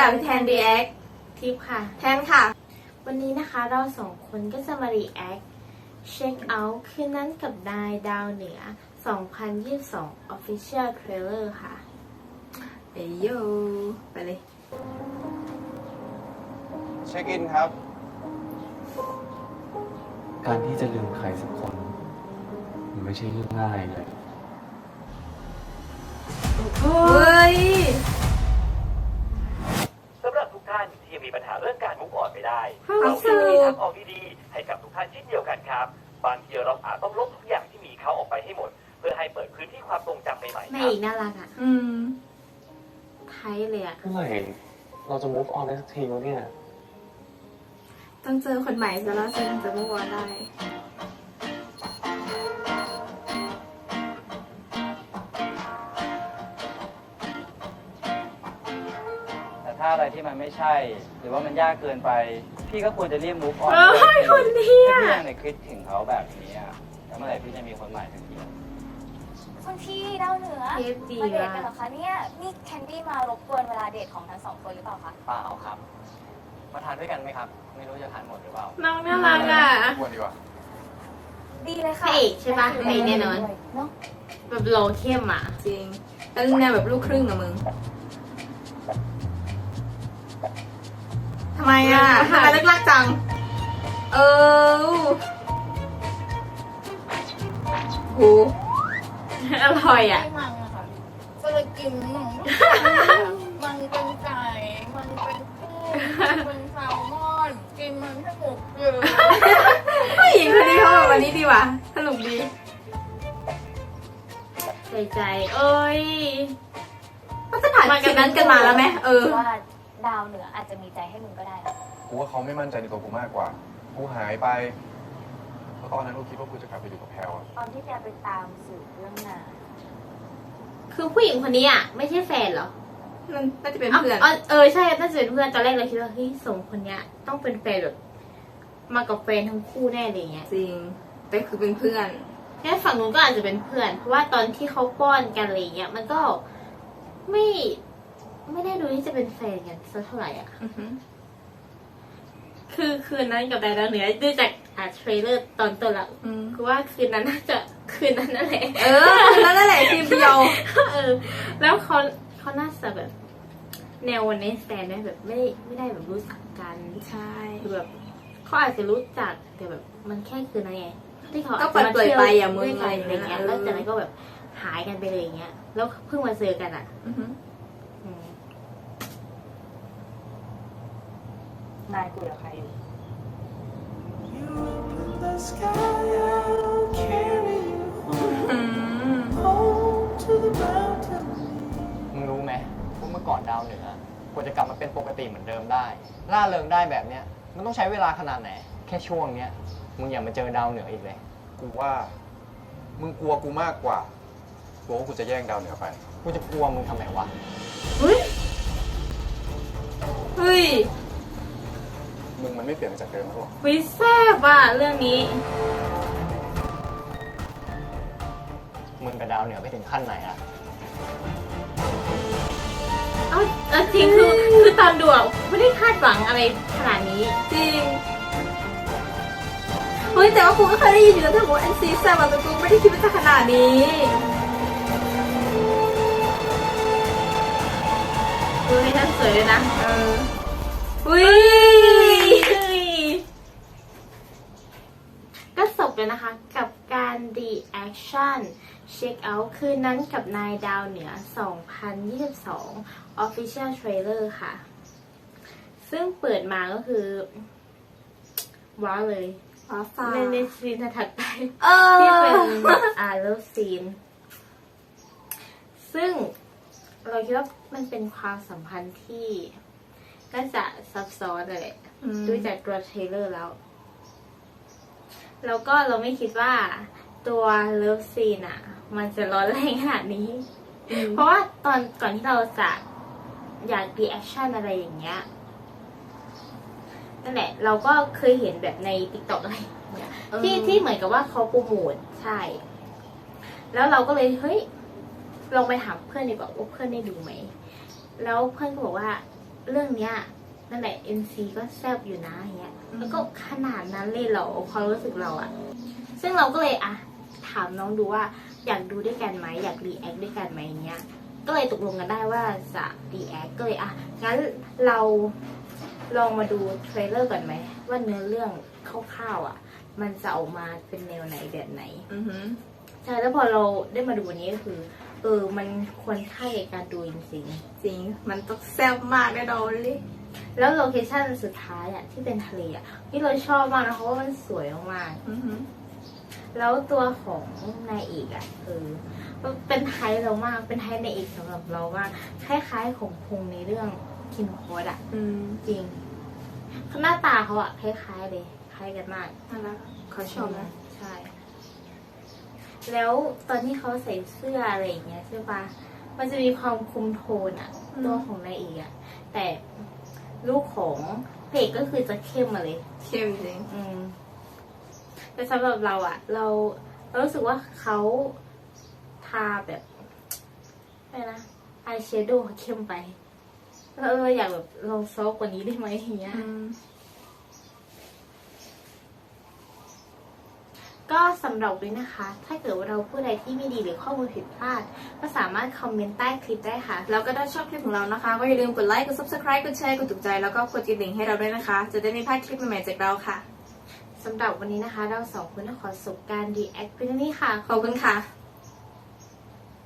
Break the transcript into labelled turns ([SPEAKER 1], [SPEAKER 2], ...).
[SPEAKER 1] กับแทนดีแอค
[SPEAKER 2] ทิปค่ะ
[SPEAKER 1] แทนค่ะ
[SPEAKER 2] วันนี้นะคะเราสองคนก็จะมารีแอคเช็คเอาท์คืนนั้นกับนายดาวเหนือ 2022 Official Trailer ค่ะ
[SPEAKER 1] เอยโยไปเลย
[SPEAKER 3] เช็คอินครับ
[SPEAKER 4] การที่จะลืมใครสักคน มันไม่ใช่เรื่องง่ายเลย
[SPEAKER 5] ไม่ได้
[SPEAKER 1] ครับ
[SPEAKER 5] เรามีทางออกดีๆให้กับทุกท่านเช่นเดียวกันครับ บางทีเราอาจต้องลบทุกอย่างที่มีเขาออกไปให้หมด เพื่อให้เปิดพื้นที่ความทรงจำใหม่ๆ
[SPEAKER 2] แม่
[SPEAKER 5] ครับ
[SPEAKER 2] อีกน่ารักอะ
[SPEAKER 1] อืม
[SPEAKER 2] ไทยเลยอะ
[SPEAKER 4] เมื่อไหร่เราจะ move on ได้สักทีวะเนี่ย
[SPEAKER 1] ต้องเจอคนใหม่ซะแล้วฉันจะไม่วอนได้
[SPEAKER 6] แต่ถ้าอะไรที่มันไม่ใช่ หรือว่ามันยากเกินไป พี่ก็ควรจะรีบ move on
[SPEAKER 2] เอ้ยคนนี้
[SPEAKER 6] ถ้า
[SPEAKER 2] อะ
[SPEAKER 6] พี่ยังในคิดถึงเขาแบบนี้อะแล้วเมื่อไหร่พี่จะมีคนใหม่สักที
[SPEAKER 7] คุณพี่ดาวเหนือ
[SPEAKER 2] เทปดี
[SPEAKER 7] มาเดท
[SPEAKER 2] มาก
[SPEAKER 7] กันเหรอคะเนี่ยนี่แคนดี้มารบกวนเวลาเดทของทั้งสองคนหรือเปล่าคะ
[SPEAKER 6] เปล่าครับ มาทานด้วยกันไหมครับ ไม่รู้จะทานหมดหรือเปล่า
[SPEAKER 2] น้องน่ารักอะ
[SPEAKER 3] ควรดีกว่า
[SPEAKER 7] ดีเลย
[SPEAKER 2] พ
[SPEAKER 7] ค่ะ
[SPEAKER 2] ระเอกใช่ปะพระเอกแน่นอน
[SPEAKER 7] เนาะ
[SPEAKER 2] แบบโลเข้มอะ
[SPEAKER 1] จริงแล้วแนวแบบลูกครึ่งอะมึง ทำไมอะทำไมเลิกลักจัง เออโห
[SPEAKER 2] อร่อยอะ
[SPEAKER 8] ไม่มังอะค่ะก็เลยกินมังมันเป็นไก่มันเป็นกุ้งมันเป็นแซลมอนกินมันให้หมดเลย
[SPEAKER 1] ผู้หญิงคนนี้เขาแบบวันนี้ดีว่ะสนุกดี
[SPEAKER 2] ใจใจเอ้ย
[SPEAKER 1] ก็จะผ่านจุดนั้นกันมาแล้วไหมเออ
[SPEAKER 7] ว่า ดาวเหนืออาจจะมีใจให้มึงก็ได้นะ
[SPEAKER 3] กูว่าเขาไม่มั่นใจในตัวกูมากกว่า กูหายไปเพราะตอนนั้นกูคิดว่ากูจะกลับไปอยู่กับแพลวอะ
[SPEAKER 7] ตอนที่แกไปตามสืบเรื่องนา
[SPEAKER 2] คือผู้หญิงคนนี้อะไม่ใช่แฟนเหรอ
[SPEAKER 1] มันน่าจะเป็น
[SPEAKER 2] อ้าว
[SPEAKER 1] เพื่อน
[SPEAKER 2] อ๋อเออใช่น่าจะเป็นเพื่อนตอนแรกเราคิดว่าเฮ้ยสองคนเนี้ยต้องเป็นแฟนแบบมากับแฟนทั้งคู่แน่เลยเงี้ย
[SPEAKER 1] จริง แต่คือเป็นเพื่อน
[SPEAKER 2] แค่ฝั่งนู้นก็อาจจะเป็นเพื่อน เพราะว่าตอนที่เขาป้อนกันอะไรเงี้ยมันก็ไม่ ไม่ได้ดูที่จะเป็นแฟนกันสักเท่าไหร่อะ
[SPEAKER 1] อือหือ
[SPEAKER 2] คือคืนนั้นกับดาวเหนือดูจากอ่าเทรลเลอร์ตอนต้นละ
[SPEAKER 1] อืม
[SPEAKER 2] คือว่าคืนนั้นน่าจะคืนนั้นนั่นแหละ
[SPEAKER 1] เออแล้วนั่นแหละทีมเดียว
[SPEAKER 2] เออ แล้วเขาเขาน่าจะแบบ แนววันนี้แฟนเนี่ยแบบไม่ไม่ได้แบบรู้จักกัน
[SPEAKER 1] ใช่
[SPEAKER 2] คือแบบเขาอาจจะรู้จักแต่แบบ มันแค่คืนนั้นไงที่เขา
[SPEAKER 1] ก็
[SPEAKER 2] อาจจะมา
[SPEAKER 1] เปิด
[SPEAKER 2] เที่ยว
[SPEAKER 1] ไปอะมึง
[SPEAKER 2] ด้วยกันอะไรเงี้ย
[SPEAKER 1] เออ
[SPEAKER 2] แล้วจากนั้นก็แบบหายกันไปเลยอย่างเงี้ย แล้วเพิ่งมาเจอกันอะ
[SPEAKER 1] อือหือ
[SPEAKER 2] อื
[SPEAKER 7] นายคุยกับใครอยู่
[SPEAKER 1] อืม
[SPEAKER 6] มึงรู้ไหมว่าเมื่อก่อนดาวเหนือกว่าจะกลับมาเป็นปกติเหมือนเดิมได้ล่าเริงได้แบบเนี้ย มันต้องใช้เวลาขนาดไหน แค่ช่วงเนี้ย มึงอย่ามาเจอดาวเหนืออีกเลย
[SPEAKER 3] กูว่า มึงกลัวกูมากกว่ากลัวว่ากูจะแย่งดาวเหนือไป
[SPEAKER 6] กูจะกลัวมึงทำไมวะ
[SPEAKER 1] เฮ้ย เฮ้ย
[SPEAKER 3] มึงมันไม่เปลี่ยนไปจากเดิมหรอก
[SPEAKER 2] วิแซ่บอะเรื่องนี้
[SPEAKER 6] มึงกับดาวเหนือไปถึงขั้นไหนอะ
[SPEAKER 2] เอาเอาจริงคือคือตอนดูอะไม่ได้คาดหวังอะไรขนาดนี้
[SPEAKER 1] จริงเฮ้ยแต่ว่ากูก็เคยได้ยินอยู่แล้วถ้าบอกว่า NC แซ่บอะแต่กูไม่ได้คิดว่าจะขนาดนี้
[SPEAKER 2] ดูให้ท่านสวยเลยนะ
[SPEAKER 1] เอออุ้ย
[SPEAKER 2] ก็จบเลยนะคะ กับการ reaction check out คืนนั้นกับนายดาวเหนือ 2022 official trailer ค่ะ ซึ่งเปิดมาก็คือ ว้าวเลย
[SPEAKER 1] ฟ้าฟ้า
[SPEAKER 2] ในในซีนถัดไป
[SPEAKER 1] เออ
[SPEAKER 2] ที่เป็นอ่าเลิฟซีน ซึ่งเราคิดว่ามันเป็นความสัมพันธ์ที่น่าจะซับซ้อนเลย
[SPEAKER 1] อืม
[SPEAKER 2] ดูจากตัวเทรลเลอร์แล้ว แล้วก็เราไม่คิดว่าตัวเลิฟซีนอะมันจะร้อนแรงขนาดนี้ เพราะว่าตอนก่อนที่เราจะอยากรีแอคชั่นอะไรอย่างเงี้ยนั่นแหละ เราก็เคยเห็นแบบในติ๊กต็อกอะไรอย่างเงี้ย
[SPEAKER 1] เออ
[SPEAKER 2] ที่ที่เหมือนกับว่าเขาโปรโมทใช่ แล้วเราก็เลยเฮ้ยลองไปถามเพื่อนดีกว่าว่าเพื่อนได้ดูไหม แล้วเพื่อนก็บอกว่าเรื่องเนี้ย นั่นแหละ NC ก็แซบอยู่นะอย่างเงี้ยแล้วก็ขนาดนั้นเลยเหรอความรู้สึกเราอะซึ่งเราก็เลยอะถามน้องดูว่าอยากดูด้วยกันไหมอยากรีแอคด้วยกันไหมอย่างเงี้ยก็เลยตกลงกันได้ว่าจะรีแอคก็เลยอะงั้นเราลองมาดูเทรลเลอร์ก่อนไหมว่าเนื้อเรื่องคร่าวๆอะมันจะออกมาเป็นแนวไหนแบบไหน
[SPEAKER 1] อือหือ
[SPEAKER 2] ใช่แล้วพอเราได้มาดูวันนี้ก็คือ เออมันควรค่าแก่การดูจริง
[SPEAKER 1] จริง มันต้องแซ่บมากแน่นอนเลย
[SPEAKER 2] ๆ แล้วโลเคชั่นสุดท้ายอะที่เป็นทะเลอะที่เราชอบมากนะเพราะว่ามันสวยมาก
[SPEAKER 1] อือหือ
[SPEAKER 2] ๆแล้วตัวของนายเอกอะเออมันเป็นไทยเรามาก เป็นไทยนายเอกสำหรับเรามากคล้ายๆของพงในเรื่องคินโคดอะ
[SPEAKER 1] อืม
[SPEAKER 2] จริงหน้าตาเขาอะคล้ายๆเลยคล้ายกันมาก
[SPEAKER 1] น่ารักเขาชอบนะ
[SPEAKER 2] ใช่ แล้วตอนที่เขาใส่เสื้ออะไรอย่างเงี้ยใช่ปะมันจะมีความคุมโทนอะ
[SPEAKER 1] อืม
[SPEAKER 2] ตัวของนายเอกอะแต่ ลูกของพระเอกก็คือจะเข้มมาเลย
[SPEAKER 1] เข้มจริง
[SPEAKER 2] อืมแต่สำหรับเราอะเราเรารู้สึกว่าเขาทาแบบอะไรนะอายแชโดว์เข้มไปเราเราอยากแบบลองซอฟต์กว่านี้ได้ไหมอย่างเงี้ย
[SPEAKER 1] อืม
[SPEAKER 2] ก็สำหรับด้วยนะคะ ถ้าเกิดว่าเราพูดอะไรที่ไม่ดีหรือข้อมูลผิดพลาด ก็สามารถคอมเมนต์ใต้คลิปได้ค่ะ
[SPEAKER 1] แล้วก็ถ้าชอบคลิปของเรานะคะ ก็อย่าลืมกดไลค์ กด subscribe กดแชร์ กดถูกใจ แล้วก็กดกระดิ่งให้เราด้วยนะคะ จะได้ไม่พลาดคลิปใหม่ๆจากเราค่ะ
[SPEAKER 2] สำหรับวันนี้นะคะ เราสองคนต้องขอสบการดีแอคเพียงเท่านี้ค่ะ
[SPEAKER 1] ขอบคุณค่ะ